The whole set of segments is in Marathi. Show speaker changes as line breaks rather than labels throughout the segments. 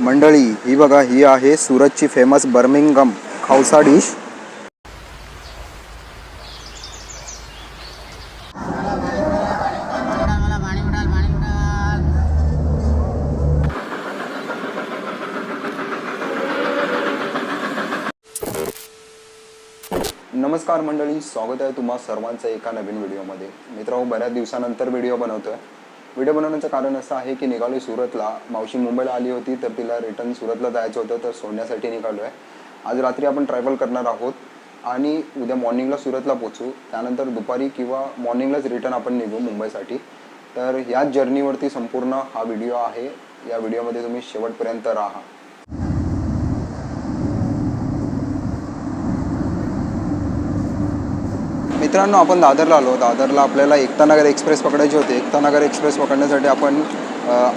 मंडळी ही बघा ही आहे सुरतची फेमस बर्मिंगम खावसा डिश नमस्कार मंडळी स्वागत आहे तुम्हा सर्वांचं एका नवीन व्हिडिओमध्ये मित्रांनो बऱ्याच दिवसानंतर व्हिडिओ बनवतोय. व्हिडिओ बनवण्याचं कारण असं आहे की निघालो सुरतला. मावशी मुंबईला आली होती तर तिला रिटर्न सुरतला जायचं होतं तर सोडण्यासाठी निघालो आहे आज रात्री आपण ट्रॅव्हल करणार आहोत आणि उद्या मॉर्निंगला सुरतला पोचू त्यानंतर दुपारी किंवा मॉर्निंगलाच रिटर्न आपण निघू मुंबईसाठी. तर याच जर्नीवरती संपूर्ण हा व्हिडिओ आहे. या व्हिडिओमध्ये तुम्ही शेवटपर्यंत राहा. मित्रांनो आपण दादरला आलो. दादरला आपल्याला एकतानगर एक्सप्रेस पकडायची होती. एकतानगर एक्सप्रेस पकडण्यासाठी आपण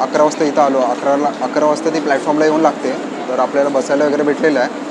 अकरा वाजता इथं आलो. अकराला अकरा वाजता ती प्लॅटफॉर्मला येऊन लागते. तर आपल्याला बसायला वगैरे भेटलेलं आहे.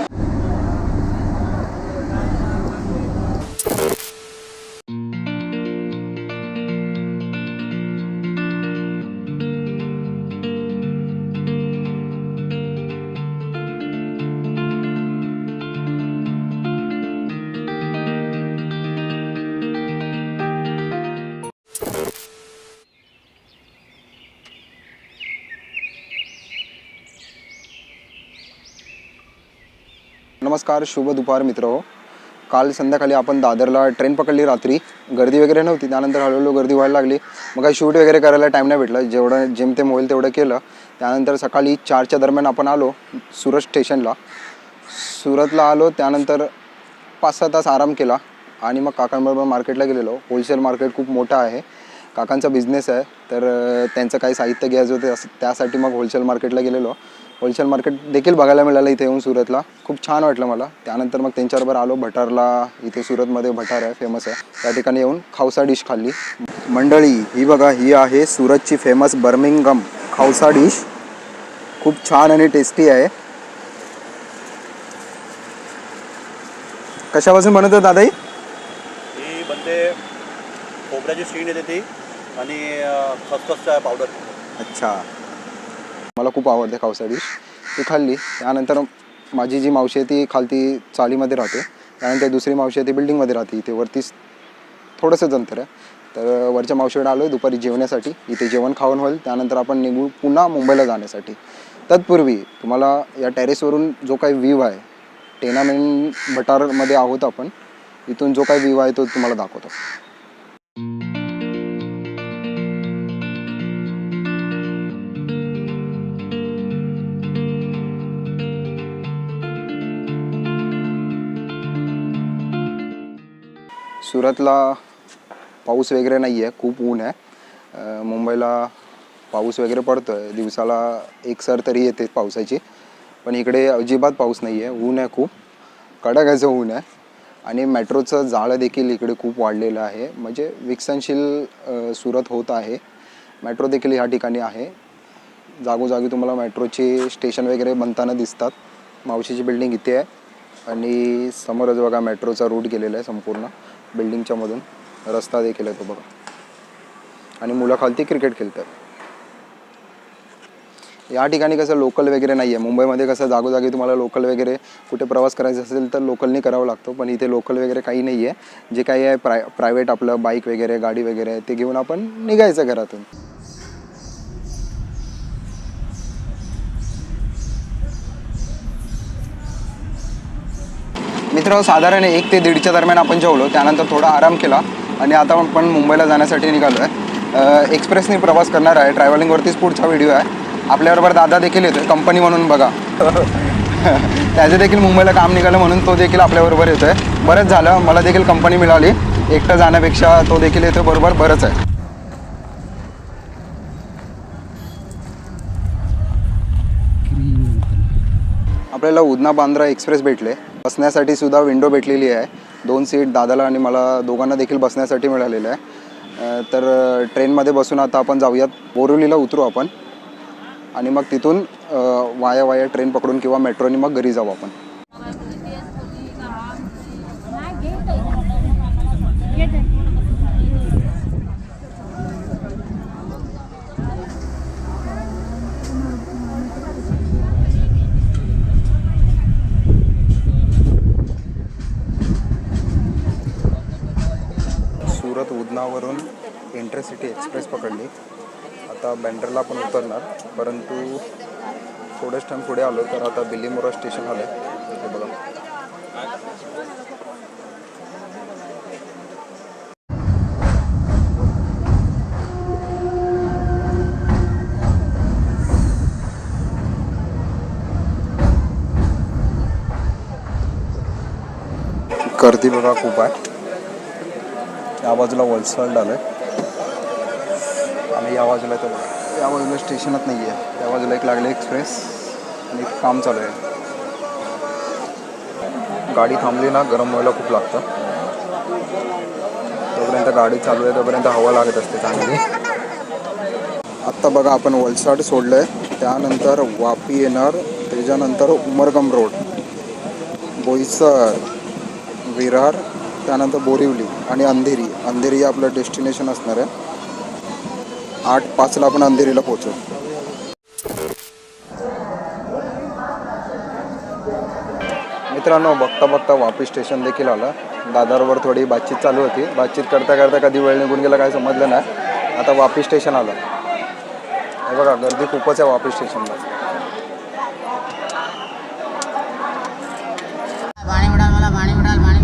नमस्कार शुभ दुपार मित्र. हो काल संध्याकाळी आपण दादरला ट्रेन पकडली रात्री. गर्दी वगैरे नव्हती त्यानंतर हळूहळू गर्दी व्हायला लागली. मग काही शूट वगैरे करायला टाईम नाही भेटला. जेवढं जेमतेम होईल तेवढं केलं. त्यानंतर सकाळी चारच्या दरम्यान आपण आलो सुरत स्टेशनला. सुरतला आलो त्यानंतर पाच सहा तास आराम केला. आणि मग काकांबरोबर मार्केटला गेलेलो. होलसेल मार्केट खूप मोठं आहे. काकांचा बिझनेस आहे. तर त्यांचं काही साहित्य घ्यायचं होतं त्यासाठी मग होलसेल मार्केटला गेलेलो. होलसेल मार्केट देखील बघायला मिळालं इथे येऊन सुरतला. खूप छान वाटलं मला. त्यानंतर मग त्यांच्याबरोबर आलो भटारला. इथे सुरतमध्ये भटार आहे फेमस आहे. त्या ठिकाणी येऊन खावसा डिश खाल्ली. मंडळी ही बघा ही आहे सुरतची फेमस बर्मिंगम खावसा डिश खूप छान आणि टेस्टी आहे. कशापासून बनवतो दादाई?
ही बनते खोबऱ्याची स्टीण येते ती आणि खसखसचा पावडर
अच्छा. मला खूप आवडते खावसा डिश ती खाल्ली. त्यानंतर माझी जी मावशी आहे ती खालती चाळीमध्ये राहते. त्यानंतर दुसरी मावशी आहे ती बिल्डिंगमध्ये राहते. इथे वरतीच थोडंसंच अंतर आहे. तर वरच्या मावशीकडे आलो आहे दुपारी जेवण्यासाठी. इथे जेवण खाऊन होईल. त्यानंतर आपण निघू पुन्हा मुंबईला जाण्यासाठी. तत्पूर्वी तुम्हाला या टेरेसवरून जो काही व्ह्यू आहे टेनामेंट भटारमध्ये आहोत आपण. इथून जो काही व्ह्यू आहे तो तुम्हाला दाखवतो. सुरतला पाऊस वगैरे नाही आहे खूप ऊन आहे. मुंबईला पाऊस वगैरे पडतो आहे दिवसाला एक सर तरी येते पावसाची. पण इकडे अजिबात पाऊस नाही आहे. ऊन आहे खूप. कडाक्याचं ऊन आहे. आणि मेट्रोचं जाळं देखील इकडे खूप वाढलेलं आहे. म्हणजे विकसनशील सुरत होत आहे. मेट्रो देखील ह्या ठिकाणी आहे. जागोजागी तुम्हाला मेट्रोची स्टेशन वगैरे बनताना दिसतात. मावशीची बिल्डिंग इथे आहे. आणि समोरच बघा मेट्रोचा रूट गेलेला आहे संपूर्ण. बिल्डिंगच्या मधून रस्ता देखील आहे तो बघा. आणि मुलं खालती क्रिकेट खेळतात. या ठिकाणी कसं लोकल वगैरे नाही आहे मुंबईमध्ये कसं जागोजागी तुम्हाला लोकल वगैरे कुठे प्रवास करायचा असेल तर लोकलनी करावं लागतो. पण इथे लोकल वगैरे काही नाही आहे जे काही आहे प्राय प्रायव्हेट आपलं बाईक वगैरे गाडी वगैरे आहे ते घेऊन आपण निघायचं घरातून. मित्र साधारण एक ते दीडच्या दरम्यान आपण जेवलो. त्यानंतर थोडा आराम केला आणि आता आपण मुंबईला जाण्यासाठी निघालो आहे एक्सप्रेसने प्रवास करणार आहे. ट्रॅव्हलिंगवरतीच पुढचा व्हिडिओ आहे. आपल्याबरोबर दादा देखील येतोय. कंपनी म्हणून बघा. त्याचं देखील मुंबईला काम निघालं म्हणून तो देखील आपल्याबरोबर येतोय. बरंच झालं. मला देखील कंपनी मिळाली. एकटं जाण्यापेक्षा तो देखील येतोय. बरोबर? बरंच आहे. आपल्याला उदना बांद्रा एक्सप्रेस भेटले. बसण्यासाठी सुद्धा विंडो भेटलेली आहे. दोन सीट दादाला आणि मला दोघांना देखील बसण्यासाठी मिळालेलं आहे. तर ट्रेनमध्ये बसून आता आपण जाऊयात. बोरिवलीला उतरू आपण. आणि मग तिथून वाया वाया ट्रेन पकडून किंवा मेट्रोनी मग घरी जाऊ आपण. इंटरसिटी एक्सप्रेस पकडली. आता बँड्राला आपण उतरणार परंतु थोडेच टाईम पुढे आलो तर आता बिल्लीमोरा स्टेशन आलं आहे हे बघा. गर्दी बघा खूप आहे. या बाजूला वलसाड आलं आहे आणि या बाजूला तर या बाजूला स्टेशनच नाही आहे त्या बाजूला एक लागले एक्सप्रेस आणि काम चालू आहे. गाडी थांबली ना गरम व्हायला खूप लागतं. तोपर्यंत गाडी चालू आहे तोपर्यंत हवा लागत असते चांगली. आत्ता बघा आपण वलसाड सोडलं आहे त्यानंतर वापी येणार त्याच्यानंतर उमरगम रोड. बोईसर विरार त्यानंतर बोरिवली आणि अंधेरी. अंधेरी आपलं डेस्टिनेशन असणार आहे. आठ पाचला आपण अंधेरीला पोहोचू. मित्रांनो बघता बघता वापी स्टेशन देखील आलं. दादरवर थोडी बातचीत चालू होती. बातचीत करता करता कधी वेळ निघून गेला काय समजलं नाही. आता वापी स्टेशन आलं. हे बघा गर्दी खूपच आहे वापी स्टेशनला.
पाणी उडाल मला पाणी उडाल पाणी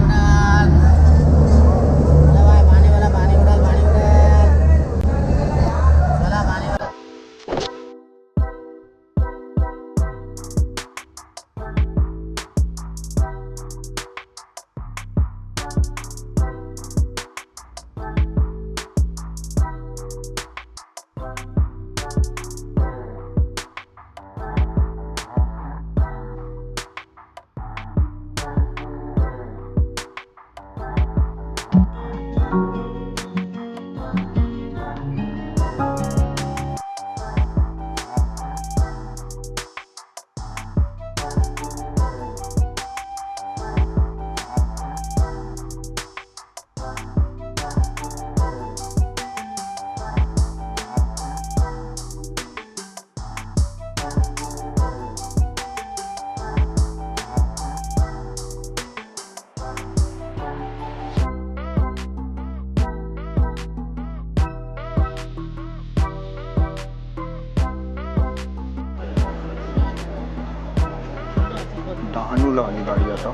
डहाणूला आली गाडी आता.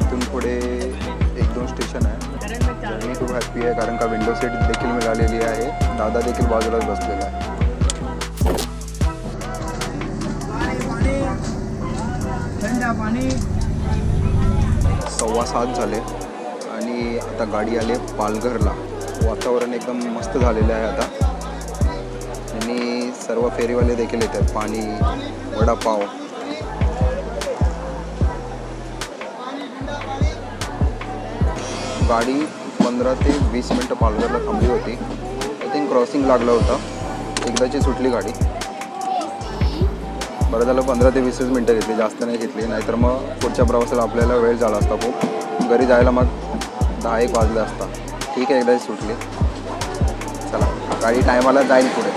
इथून पुढे एक दोन स्टेशन आहे. जर्नी खूप हॅपी आहे कारण का विंडो सीट देखील मिळालेली आहे. दादा देखील बाजूलाच बसलेला आहे. सव्वा सात झाले आणि आता गाडी आली पालघरला. वातावरण एकदम मस्त झालेलं आहे आता. आणि सर्व फेरीवाले देखील येत आहेत पाणी वडापाव गाडी पंधरा ते वीस मिनटं पालघरला थांबली होती. आय थिंक क्रॉसिंग लागलं होतं. एकदाची सुटली गाडी. बरं झालं पंधरा ते वीसच मिनटं घेतली. जास्त नाही घेतली. नाहीतर मग पुढच्या प्रवासाला आपल्याला वेळ झाला असता खूप. घरी जायला मग दहा एक वाजले असता. ठीक आहे एकदाची सुटली. चला गाडी टायमाला जाईल पुढे.